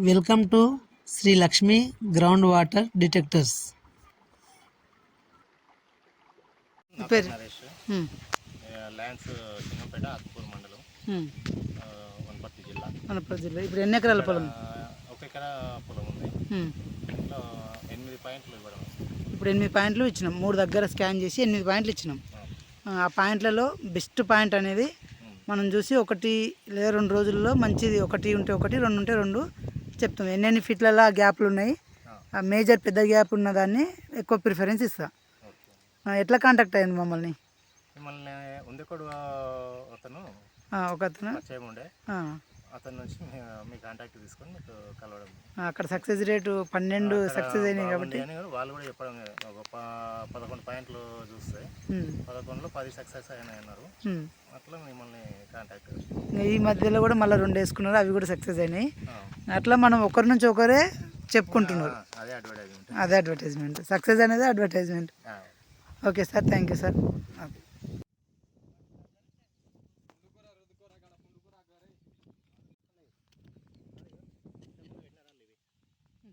Welcome to Shri Lakshmi ground water detectors lands మండలం. వనపర్తి జిల్లా. వనపర్తి జిల్లా. ఇప్పుడు ఎన్ని ఎకరాల పొలం? ఆ, ఒక ఎకరా పొలం ఉంది. ఉమ్. ఇంట్లో ఎనిమిది పాయింట్లు ఇవ్వడం. ఇప్పుడు ఎనిమిది పాయింట్లు ఇచ్చినాం. మూడు దగ్గర స్కాన్ చేసి ఎనిమిది పాయింట్లు ఇచ్చినాం. ఆ, పాయింట్లలో బెస్ట్ పాయింట్ అనేది మనం చూసి ఒకటి లేదా రెండు రోజుల్లో మంచిది. ఒకటి ఉంటే ఒకటి రెండు ఉంటే రెండు. చెప్తాం ఎన్నెన్ని ఫీట్లలో ఆ. గ్యాప్లు ఉన్నాయి ఆ, మేజర్ పెద్ద గ్యాప్ ఉన్న దాన్ని ఎక్కువ ప్రిఫరెన్స్ ఇస్తా. ఎట్లా కాంటాక్ట్ అయింది మమ్మల్ని? అతను ఒక అతను. అతని నుంచి మీ- కాంటాక్ట్ తీసుకొని మీకు కలవడం. అక్కడ సక్సెస్ రేటు పన్నెండు సక్సెస్ అయినాయి కాబట్టి. వాళ్ళు కూడా చెప్పడం ఒక పదకొండు పాయింట్లు చూస్తే పదకొండులో పది సక్సెస్ అయినాయి అన్నారు. అట్లా మిమ్మల్ని కాంటాక్ట్ ఈ మధ్యలో కూడా మళ్ళీ రెండు వేసుకున్నారు అవి కూడా సక్సెస్ అయినాయి. అట్లా మనం ఒకరి నుంచి ఒకరే చెప్పుకుంటున్నారు. అదే అడ్వర్టైజ్మెంట్ అదే అడ్వర్టైజ్మెంట్ సక్సెస్ అనేది advertisement okay sir thank you sir okay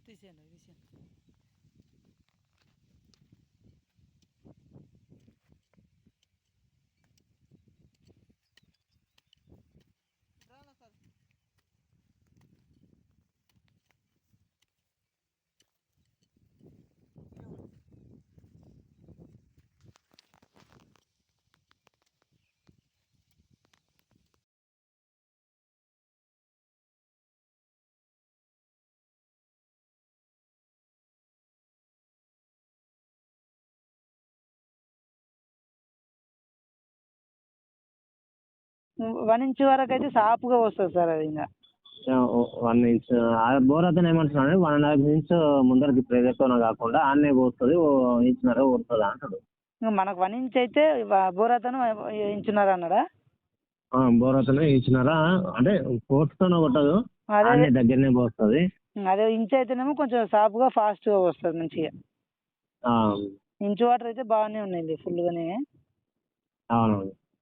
兑现了一个现。one inch వరకు అయితే సాపుగా వస్తుంది సార్ అది ఇంకా. వన్ ఇంచ్ బోర్ అతను ఏమంటున్నాడు వన్ అండ్ హాఫ్ ఇంచ్ ముందరకి ప్రెజర్తో కాకుండా ఆన్నే పోతుంది ఓ ఇంచున్నర పోతుంది అంటాడు. మనకు వన్ ఇంచ్ అయితే బోరాతను ఇంచున్నర అన్నాడా? బోర్ అతను ఇంచున్నర అంటే ఫోర్స్తోనే కొట్టదు అదే. దగ్గరనే పోస్తుంది. అదే ఇంచ్ అయితేనేమో కొంచెం సాఫ్గా ఫాస్ట్గా వస్తుంది మంచిగా. ఇంచు వాటర్ అయితే బాగానే ఉన్నాయి ఫుల్గానే. అవును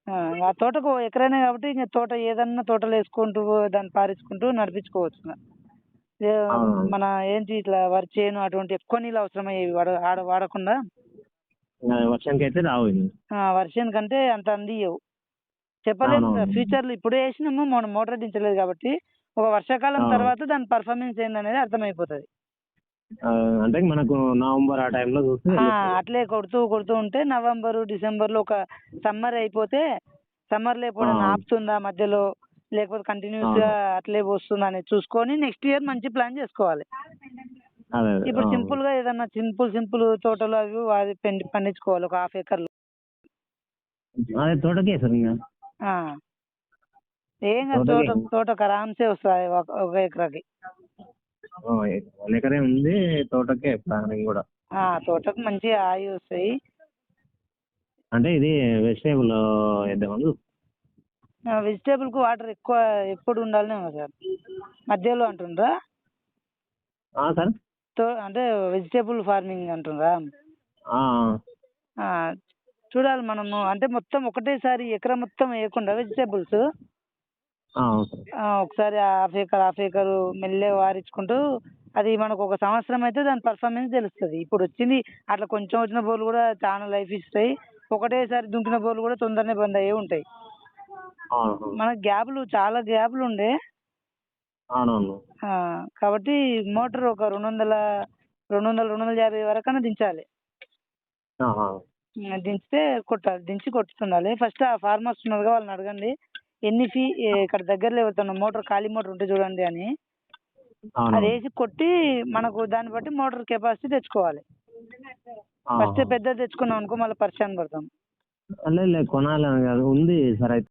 ఆ, తోటకు ఎకరైనా కాబట్టి ఇంకా తోట ఏదన్నా తోటలు వేసుకుంటూ దాన్ని పారించుకుంటూ నడిపించుకోవచ్చు. మన ఏంటి ఇట్లా వరి చేను అటువంటి ఎక్కువ నీళ్ళు అవసరమయ్యేవి వాడ ఆడ వాడకుండా వర్షానికి అయితే రావు ఇవి. ఆ, వర్షం కంటే అంత అందియవు చెప్పలేము. ఫ్యూచర్లో ఇప్పుడే వేసినాము మనం మోటార్ దించలేదు కాబట్టి ఒక వర్షాకాలం. తర్వాత దాని పర్ఫార్మెన్స్ ఏందనేది అర్థమైపోతుంది అంటే మనకు నవంబర్ ఆ టైంలో చూస్తే. అట్లే కొడుతూ కొడుతూ ఉంటే నవంబర్ డిసెంబర్లో ఒక సమ్మర్ అయిపోతే సమ్మర్లో ఎప్పుడైనా ఆ. ఆపుతుందా మధ్యలో లేకపోతే కంటిన్యూస్గా అట్లే పోస్తుందా అనేది చూసుకొని నెక్స్ట్ ఇయర్ మంచి ప్లాన్ చేసుకోవాలి ఇప్పుడు. సింపుల్గా ఏదన్నా సింపుల్ సింపుల్ తోటలు అవి అది పెండి పండించుకోవాలి ఒక హాఫ్ ఎకర్ అదే తోటకే సార్ ఏం కాదు. తోట తోటకు ఆరామ్సే వస్తుంది ఒక ఒక ఎకరాకి వన్ ఎకరే ఉంది తోటకే ప్లానింగ్ కూడా. ఆ, తోటకు మంచిగా ఆయి వస్తాయి. అంటే ఇది వెజిటేబుల్ వేద్దామని. వెజిటేబుల్కు వాటర్ ఎక్కువ ఎప్పుడు ఉండాలనే సార్. మధ్యలో అంటుండ్రా? ఆ, సార్? తో అంటే వెజిటేబుల్ ఫార్మింగ్ అంటుండ్రా? ఆ, ఆ, చూడాలి మనము. అంటే మొత్తం ఒకటేసారి ఎకరం మొత్తం వేయకుండా వెజిటేబుల్స్ ఒకసారి హాఫ్ ఏకర్ హాఫ్ ఏకర్ మెల్లగా వారించుకుంటూ అది మనకు ఒక సంవత్సరం అయితే దాని పర్ఫార్మెన్స్ తెలుస్తుంది. ఇప్పుడు వచ్చింది అట్లా కొంచెం వచ్చిన బోర్లు కూడా చాలా లైఫ్ ఇస్తాయి. ఒకటేసారి దుంకిన బోర్లు కూడా తొందరనే బంద్ అయ్యే ఉంటాయి. మన గ్యాప్లు చాలా గ్యాప్లు ఉండే. కాబట్టి మోటార్ ఒక రెండు వందల రెండు వందల రెండు వందల యాభై వరకన్నా దించాలి. దించితే కొట్టాలి దించి కొట్టుతుండాలి. ఫస్ట్ ఆ ఫార్మర్స్ ఉన్నారు కదా, వాళ్ళని అడగండి. ఎన్ని ఫీ ఇక్కడ దగ్గరలో ఎవరితో మోటార్ ఖాళీ మోటార్ ఉంటే చూడండి అని. అది వేసి కొట్టి మనకు దాన్ని బట్టి మోటార్ కెపాసిటీ తెచ్చుకోవాలి. ఫస్ట్ పెద్దది తెచ్చుకున్నాం అనుకో మళ్ళీ పరిచయం పడతాం. లేదు కొనాలని కాదు. ఉంది సార్ అయితే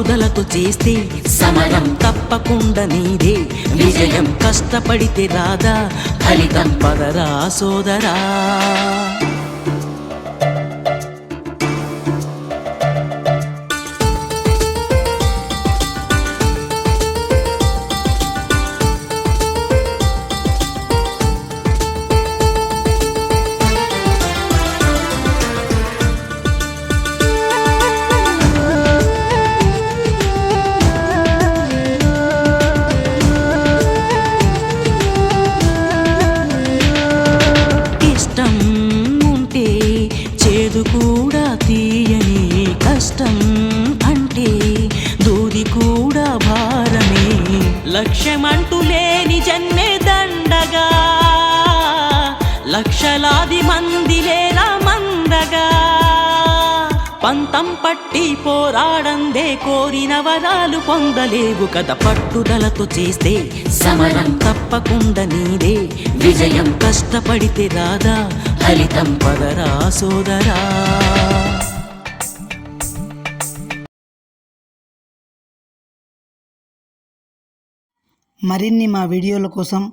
పట్టుదలతో చేస్తే సమరం తప్పకుండా నీదే. విజయం కష్టపడితే రాదా ఫలితం పదరా సోదరా. లక్షలాది మంది లేరా మందగా? పంతం పట్టి పోరాడందే కోరిన వరాలు పొందలేవు కథ పట్టుదలతో చేస్తే. సమరం తప్పకుండా నీదే. విజయం కష్టపడితే రాదా ఫలితం పదరా సోదరా. మరిన్ని మా వీడియోల కోసం